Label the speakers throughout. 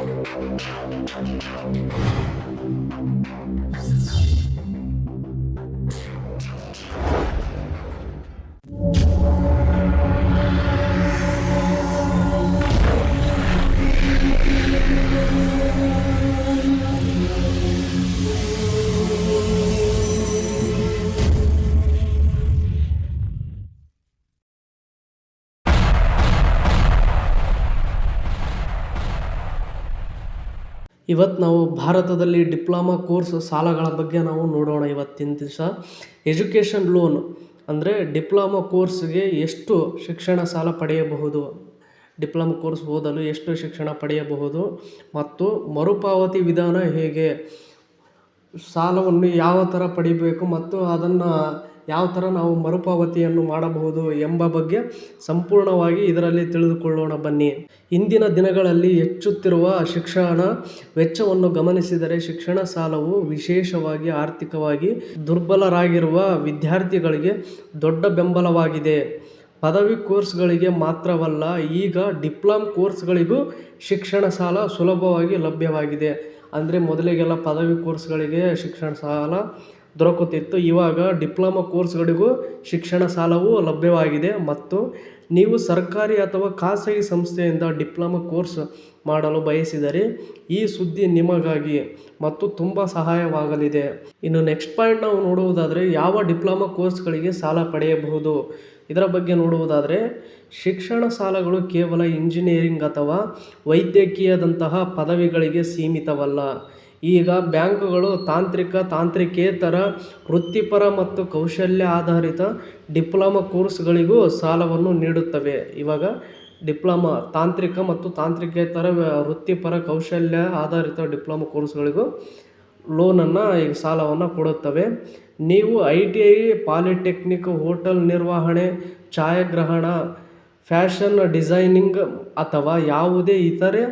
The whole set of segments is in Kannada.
Speaker 1: Thank you. ಇವತ್ತು ನಾವು ಭಾರತದಲ್ಲಿ ಡಿಪ್ಲೊಮಾ ಕೋರ್ಸ್ ಸಾಲಗಳ ಬಗ್ಗೆ ನಾವು ನೋಡೋಣ ಇವತ್ತಿನ ದಿವಸ. ಎಜುಕೇಷನ್ ಲೋನ್ ಅಂದರೆ ಡಿಪ್ಲೊಮಾ ಕೋರ್ಸ್ಗೆ ಎಷ್ಟು ಶಿಕ್ಷಣ ಸಾಲ ಪಡೆಯಬಹುದು? ಡಿಪ್ಲೊಮಾ ಕೋರ್ಸ್ ಓದಲು ಎಷ್ಟು ಶಿಕ್ಷಣ ಪಡೆಯಬಹುದು? ಮತ್ತು ಮರುಪಾವತಿ ವಿಧಾನ ಹೇಗೆ? ಸಾಲವನ್ನು ಯಾವ ಥರ ಪಡಿಬೇಕು ಮತ್ತು ಅದನ್ನು ಯಾವ ಥರ ನಾವು ಮರುಪಾವತಿಯನ್ನು ಮಾಡಬಹುದು ಎಂಬ ಬಗ್ಗೆ ಸಂಪೂರ್ಣವಾಗಿ ಇದರಲ್ಲಿ ತಿಳಿದುಕೊಳ್ಳೋಣ ಬನ್ನಿ. ಇಂದಿನ ದಿನಗಳಲ್ಲಿ ಹೆಚ್ಚುತ್ತಿರುವ ಶಿಕ್ಷಣ ವೆಚ್ಚವನ್ನು ಗಮನಿಸಿದರೆ ಶಿಕ್ಷಣ ಸಾಲವು ವಿಶೇಷವಾಗಿ ಆರ್ಥಿಕವಾಗಿ ದುರ್ಬಲರಾಗಿರುವ ವಿದ್ಯಾರ್ಥಿಗಳಿಗೆ ದೊಡ್ಡ ಬೆಂಬಲವಾಗಿದೆ. ಪದವಿ ಕೋರ್ಸ್ಗಳಿಗೆ ಮಾತ್ರವಲ್ಲ, ಈಗ ಡಿಪ್ಲೊಮ್ ಕೋರ್ಸ್ಗಳಿಗೂ ಶಿಕ್ಷಣ ಸಾಲ ಸುಲಭವಾಗಿ ಲಭ್ಯವಾಗಿದೆ. ಅಂದರೆ ಮೊದಲಿಗೆಲ್ಲ ಪದವಿ ಕೋರ್ಸ್ಗಳಿಗೆ ಶಿಕ್ಷಣ ಸಾಲ ದೊರಕುತ್ತಿತ್ತು. ಇವಾಗ ಡಿಪ್ಲೊಮಾ ಕೋರ್ಸ್ಗಳಿಗೂ ಶಿಕ್ಷಣ ಸಾಲವು ಲಭ್ಯವಾಗಿದೆ ಮತ್ತು ನೀವು ಸರ್ಕಾರಿ ಅಥವಾ ಖಾಸಗಿ ಸಂಸ್ಥೆಯಿಂದ ಡಿಪ್ಲೊಮಾ ಕೋರ್ಸ್ ಮಾಡಲು ಬಯಸಿದರೆ ಈ ಸುದ್ದಿ ನಿಮಗಾಗಿ ಮತ್ತು ತುಂಬ ಸಹಾಯವಾಗಲಿದೆ. ಇನ್ನು ನೆಕ್ಸ್ಟ್ ಪಾಯಿಂಟ್ ನಾವು ನೋಡುವುದಾದರೆ ಯಾವ ಡಿಪ್ಲೊಮಾ ಕೋರ್ಸ್ಗಳಿಗೆ ಸಾಲ ಪಡೆಯಬಹುದು? ಇದರ ಬಗ್ಗೆ ನೋಡುವುದಾದರೆ ಶಿಕ್ಷಣ ಸಾಲಗಳು ಕೇವಲ ಇಂಜಿನಿಯರಿಂಗ್ ಅಥವಾ ವೈದ್ಯಕೀಯದಂತಹ ಪದವಿಗಳಿಗೆ ಸೀಮಿತವಲ್ಲ. ಈಗ ಬ್ಯಾಂಕುಗಳು ತಾಂತ್ರಿಕ, ತಾಂತ್ರಿಕೇತರ, ವೃತ್ತಿಪರ ಮತ್ತು ಕೌಶಲ್ಯ ಆಧಾರಿತ ಡಿಪ್ಲೊಮಾ ಕೋರ್ಸ್ಗಳಿಗೂ ಸಾಲವನ್ನು ನೀಡುತ್ತವೆ. ಇವಾಗ ಡಿಪ್ಲೊಮಾ, ತಾಂತ್ರಿಕ ಮತ್ತು ತಾಂತ್ರಿಕೇತರ ವೃತ್ತಿಪರ ಕೌಶಲ್ಯ ಆಧಾರಿತ ಡಿಪ್ಲೊಮಾ ಕೋರ್ಸ್ಗಳಿಗೂ ಲೋನನ್ನು ಈಗ ಸಾಲವನ್ನು ಕೊಡುತ್ತವೆ. ನೀವು I T I polytechnic, hotel ನಿರ್ವಹಣೆ, ಛಾಯಾಗ್ರಹಣ, ಫ್ಯಾಷನ್ ಡಿಸೈನಿಂಗ್ ಅಥವಾ ಯಾವುದೇ ಇತರೆ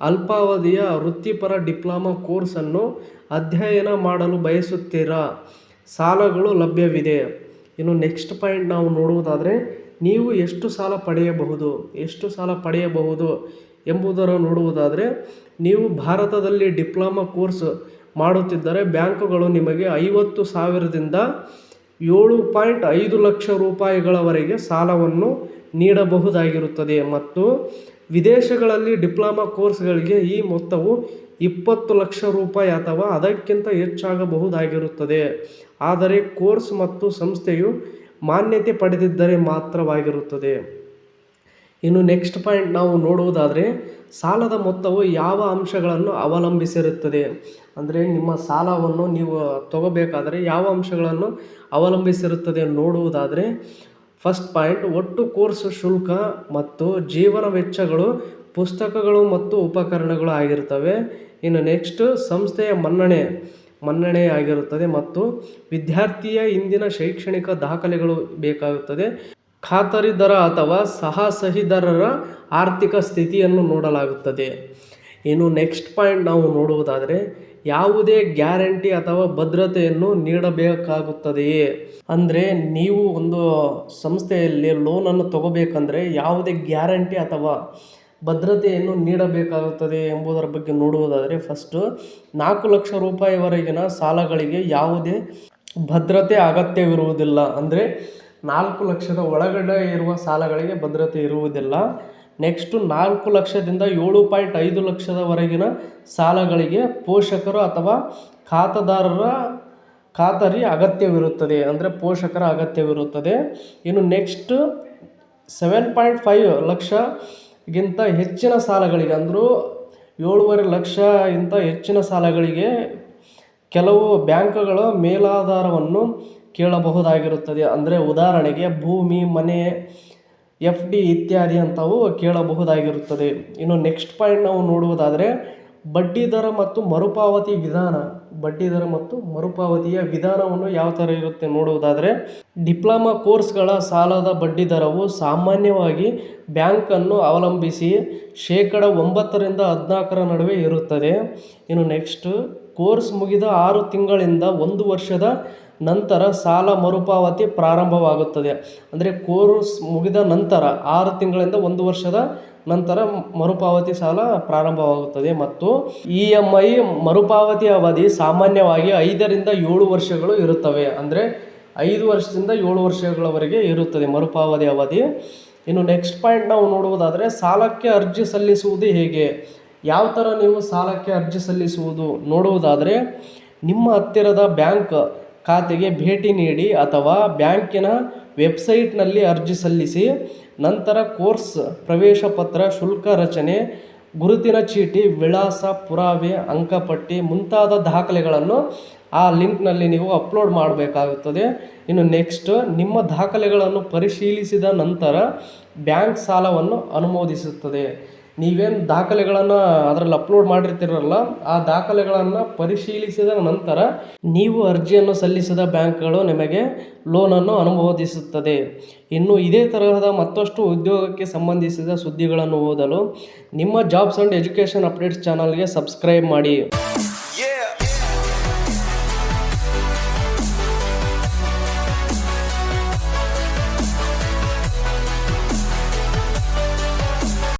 Speaker 1: ಅಲ್ಪಾವಧಿಯ ವೃತ್ತಿಪರ ಡಿಪ್ಲೊಮಾ ಕೋರ್ಸನ್ನು ಅಧ್ಯಯನ ಮಾಡಲು ಬಯಸುತ್ತೀರಾ? ಸಾಲಗಳು ಲಭ್ಯವಿದೆ. ಇನ್ನು ನೆಕ್ಸ್ಟ್ ಪಾಯಿಂಟ್ ನಾವು ನೋಡುವುದಾದರೆ, ನೀವು ಎಷ್ಟು ಸಾಲ ಪಡೆಯಬಹುದು? ಎಷ್ಟು ಸಾಲ ಪಡೆಯಬಹುದು ಎಂಬುದರ ನೋಡುವುದಾದರೆ, ನೀವು ಭಾರತದಲ್ಲಿ ಡಿಪ್ಲೊಮಾ ಕೋರ್ಸ್ ಮಾಡುತ್ತಿದ್ದರೆ ಬ್ಯಾಂಕುಗಳು ನಿಮಗೆ ಐವತ್ತು ಸಾವಿರದಿಂದ ಏಳು ಪಾಯಿಂಟ್ ಐದು ಲಕ್ಷ ರೂಪಾಯಿಗಳವರೆಗೆ ಸಾಲವನ್ನು ನೀಡಬಹುದಾಗಿರುತ್ತದೆ ಮತ್ತು ವಿದೇಶಗಳಲ್ಲಿ ಡಿಪ್ಲೊಮಾ ಕೋರ್ಸ್ಗಳಿಗೆ ಈ ಮೊತ್ತವು ಇಪ್ಪತ್ತು ಲಕ್ಷ ರೂಪಾಯಿ ಅಥವಾ ಅದಕ್ಕಿಂತ ಹೆಚ್ಚಾಗಬಹುದಾಗಿರುತ್ತದೆ. ಆದರೆ ಕೋರ್ಸ್ ಮತ್ತು ಸಂಸ್ಥೆಯು ಮಾನ್ಯತೆ ಪಡೆದಿದ್ದರೆ ಮಾತ್ರವಾಗಿರುತ್ತದೆ. ಇನ್ನು ನೆಕ್ಸ್ಟ್ ಪಾಯಿಂಟ್ ನಾವು ನೋಡುವುದಾದರೆ ಸಾಲದ ಮೊತ್ತವು ಯಾವ ಅಂಶಗಳನ್ನು ಅವಲಂಬಿಸಿರುತ್ತದೆ. ಅಂದರೆ ನಿಮ್ಮ ಸಾಲವನ್ನು ನೀವು ತಗೋಬೇಕಾದರೆ ಯಾವ ಅಂಶಗಳನ್ನು ಅವಲಂಬಿಸಿರುತ್ತದೆ ನೋಡುವುದಾದರೆ ಫಸ್ಟ್ ಪಾಯಿಂಟ್ ಒಟ್ಟು ಕೋರ್ಸ್ ಶುಲ್ಕ ಮತ್ತು ಜೀವನ ವೆಚ್ಚಗಳು, ಪುಸ್ತಕಗಳು ಮತ್ತು ಉಪಕರಣಗಳು ಆಗಿರ್ತವೆ. ಇನ್ನು ನೆಕ್ಸ್ಟ್ ಸಂಸ್ಥೆಯ ಮನ್ನಣೆ ಮನ್ನಣೆ ಆಗಿರುತ್ತದೆ ಮತ್ತು ವಿದ್ಯಾರ್ಥಿಯ ಇಂದಿನ ಶೈಕ್ಷಣಿಕ ದಾಖಲೆಗಳು ಬೇಕಾಗುತ್ತದೆ. ಖಾತರಿ ದರ ಅಥವಾ ಸಹ ಸಹಿದಾರರ ಆರ್ಥಿಕ ಸ್ಥಿತಿಯನ್ನು ನೋಡಲಾಗುತ್ತದೆ. ಇನ್ನು ನೆಕ್ಸ್ಟ್ ಪಾಯಿಂಟ್ ನಾವು ನೋಡುವುದಾದರೆ ಯಾವುದೇ ಗ್ಯಾರಂಟಿ ಅಥವಾ ಭದ್ರತೆಯನ್ನು ನೀಡಬೇಕಾಗುತ್ತದೆಯೇ? ಅಂದರೆ ನೀವು ಒಂದು ಸಂಸ್ಥೆಯಲ್ಲಿ ಲೋನನ್ನು ತಗೋಬೇಕಂದ್ರೆ ಯಾವುದೇ ಗ್ಯಾರಂಟಿ ಅಥವಾ ಭದ್ರತೆಯನ್ನು ನೀಡಬೇಕಾಗುತ್ತದೆ ಎಂಬುದರ ಬಗ್ಗೆ ನೋಡುವುದಾದರೆ ಫಸ್ಟು ನಾಲ್ಕು ಲಕ್ಷ ರೂಪಾಯಿವರೆಗಿನ ಸಾಲಗಳಿಗೆ ಯಾವುದೇ ಭದ್ರತೆ ಅಗತ್ಯವಿರುವುದಿಲ್ಲ. ಅಂದರೆ ನಾಲ್ಕು ಲಕ್ಷದ ಒಳಗಡೆ ಇರುವ ಸಾಲಗಳಿಗೆ ಭದ್ರತೆ ಇರುವುದಿಲ್ಲ. ನೆಕ್ಸ್ಟು ನಾಲ್ಕು ಲಕ್ಷದಿಂದ ಏಳು ಪಾಯಿಂಟ್ ಐದು ಲಕ್ಷದವರೆಗಿನ ಸಾಲಗಳಿಗೆ ಪೋಷಕರು ಅಥವಾ ಖಾತೆದಾರರ ಖಾತರಿ ಅಗತ್ಯವಿರುತ್ತದೆ. ಅಂದರೆ ಪೋಷಕರ ಅಗತ್ಯವಿರುತ್ತದೆ. ಇನ್ನು ನೆಕ್ಸ್ಟ್ ಸೆವೆನ್ ಪಾಯಿಂಟ್ ಫೈವ್ ಲಕ್ಷಗಿಂತ ಹೆಚ್ಚಿನ ಸಾಲಗಳಿಗೆ ಅಂದರೂ ಏಳುವರೆ ಲಕ್ಷ ಇಂತ ಹೆಚ್ಚಿನ ಸಾಲಗಳಿಗೆ ಕೆಲವು ಬ್ಯಾಂಕ್ಗಳ ಮೇಲಾಧಾರವನ್ನು ಕೇಳಬಹುದಾಗಿರುತ್ತದೆ. ಅಂದರೆ ಉದಾಹರಣೆಗೆ ಭೂಮಿ, ಮನೆ ಎಫ್ ಡಿ ಇತ್ಯಾದಿ ಅಂಥವು ಕೇಳಬಹುದಾಗಿರುತ್ತದೆ. ಇನ್ನು ನೆಕ್ಸ್ಟ್ ಪಾಯಿಂಟ್ ನಾವು ನೋಡುವುದಾದರೆ, ಬಡ್ಡಿ ದರ ಮತ್ತು ಮರುಪಾವತಿ ವಿಧಾನ. ಬಡ್ಡಿ ದರ ಮತ್ತು ಮರುಪಾವತಿಯ ವಿಧಾನವನ್ನು ಯಾವ ಥರ ಇರುತ್ತೆ ನೋಡುವುದಾದರೆ, ಡಿಪ್ಲೊಮಾ ಕೋರ್ಸ್ಗಳ ಸಾಲದ ಬಡ್ಡಿ ದರವು ಸಾಮಾನ್ಯವಾಗಿ ಬ್ಯಾಂಕನ್ನು ಅವಲಂಬಿಸಿ ಶೇಕಡ ಒಂಬತ್ತರಿಂದ ಹದಿನಾಲ್ಕರ ನಡುವೆ ಇರುತ್ತದೆ. ಇನ್ನು ನೆಕ್ಸ್ಟ್, ಕೋರ್ಸ್ ಮುಗಿದ ಆರು ತಿಂಗಳಿಂದ ಒಂದು ವರ್ಷದ ನಂತರ ಸಾಲ ಮರುಪಾವತಿ ಪ್ರಾರಂಭವಾಗುತ್ತದೆ. ಅಂದರೆ ಕೋರ್ಸ್ ಮುಗಿದ ನಂತರ ಆರು ತಿಂಗಳಿಂದ ಒಂದು ವರ್ಷದ ನಂತರ ಮರುಪಾವತಿ ಸಾಲ ಪ್ರಾರಂಭವಾಗುತ್ತದೆ. ಮತ್ತು ಇ ಎಂ ಐ ಮರುಪಾವತಿ ಅವಧಿ ಸಾಮಾನ್ಯವಾಗಿ ಐದರಿಂದ ಏಳು ವರ್ಷಗಳು ಇರುತ್ತವೆ. ಅಂದರೆ ಐದು ವರ್ಷದಿಂದ ಏಳು ವರ್ಷಗಳವರೆಗೆ ಇರುತ್ತದೆ ಮರುಪಾವತಿ ಅವಧಿ. ಇನ್ನು ನೆಕ್ಸ್ಟ್ ಪಾಯಿಂಟ್ ನಾವು ನೋಡುವುದಾದರೆ ಸಾಲಕ್ಕೆ ಅರ್ಜಿ ಸಲ್ಲಿಸುವುದು ಹೇಗೆ? ಯಾವ ಥರ ನೀವು ಸಾಲಕ್ಕೆ ಅರ್ಜಿ ಸಲ್ಲಿಸುವುದು ನೋಡುವುದಾದರೆ ನಿಮ್ಮ ಹತ್ತಿರದ ಬ್ಯಾಂಕ್ ಖಾತೆಗೆ ಭೇಟಿ ನೀಡಿ ಅಥವಾ ಬ್ಯಾಂಕಿನ ವೆಬ್ಸೈಟ್ನಲ್ಲಿ ಅರ್ಜಿ ಸಲ್ಲಿಸಿ, ನಂತರ ಕೋರ್ಸ್ ಪ್ರವೇಶ ಪತ್ರ, ಶುಲ್ಕ ರಚನೆ, ಗುರುತಿನ ಚೀಟಿ, ವಿಳಾಸ, ಪುರಾವೆ, ಅಂಕಪಟ್ಟಿ ಮುಂತಾದ ದಾಖಲೆಗಳನ್ನು ಆ ಲಿಂಕ್ನಲ್ಲಿ ನೀವು ಅಪ್ಲೋಡ್ ಮಾಡಬೇಕಾಗುತ್ತದೆ. ಇನ್ನು ನೆಕ್ಸ್ಟ್, ನಿಮ್ಮ ದಾಖಲೆಗಳನ್ನು ಪರಿಶೀಲಿಸಿದ ನಂತರ ಬ್ಯಾಂಕ್ ಸಾಲವನ್ನು ಅನುಮೋದಿಸುತ್ತದೆ. ನೀವೇನು ದಾಖಲೆಗಳನ್ನು ಅದರಲ್ಲಿ ಅಪ್ಲೋಡ್ ಮಾಡಿರ್ತೀರಲ್ಲ, ಆ ದಾಖಲೆಗಳನ್ನು ಪರಿಶೀಲಿಸಿದ ನಂತರ ನೀವು ಅರ್ಜಿಯನ್ನು ಸಲ್ಲಿಸಿದ ಬ್ಯಾಂಕ್ಗಳು ನಿಮಗೆ ಲೋನನ್ನು ಅನುಮೋದಿಸುತ್ತದೆ. ಇನ್ನು ಇದೇ ತರಹದ ಮತ್ತಷ್ಟು ಉದ್ಯೋಗಕ್ಕೆ ಸಂಬಂಧಿಸಿದ ಸುದ್ದಿಗಳನ್ನು ಓದಲು ನಿಮ್ಮ ಜಾಬ್ಸ್ ಆ್ಯಂಡ್ ಎಜುಕೇಷನ್ ಅಪ್ಡೇಟ್ಸ್ ಚಾನಲ್ಗೆ ಸಬ್ಸ್ಕ್ರೈಬ್ ಮಾಡಿ.